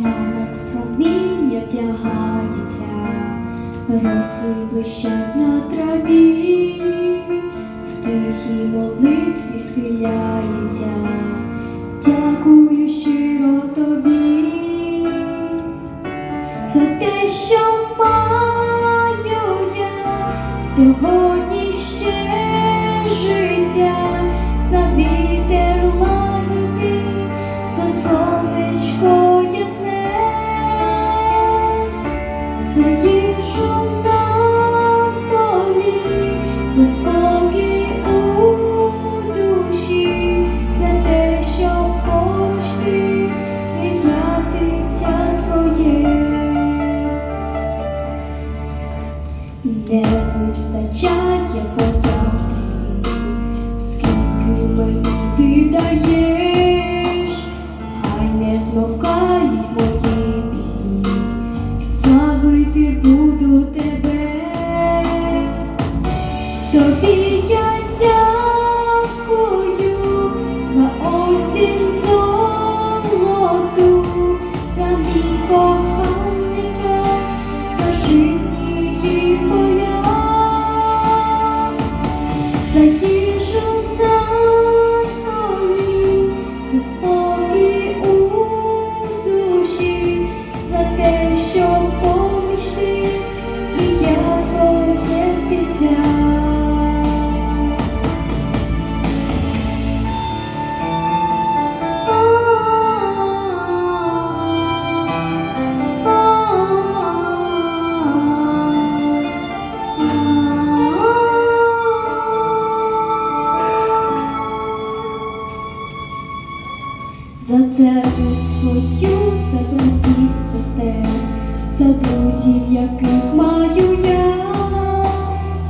Лада проміння вдягається, роси блищать на траві, в тихій молитві схиляюся, дякую щиро тобі, за те, що маю я сьогодні ще життя. За їжу на столі, за у душі, за те, що поруч і я дитя твоє. Не вистачає подяки দিতে ভুল За у твою, за братів, сестер, за друзів, яких маю я,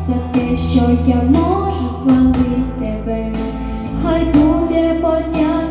за те, що я можу хвалити тебе, хай буде подяка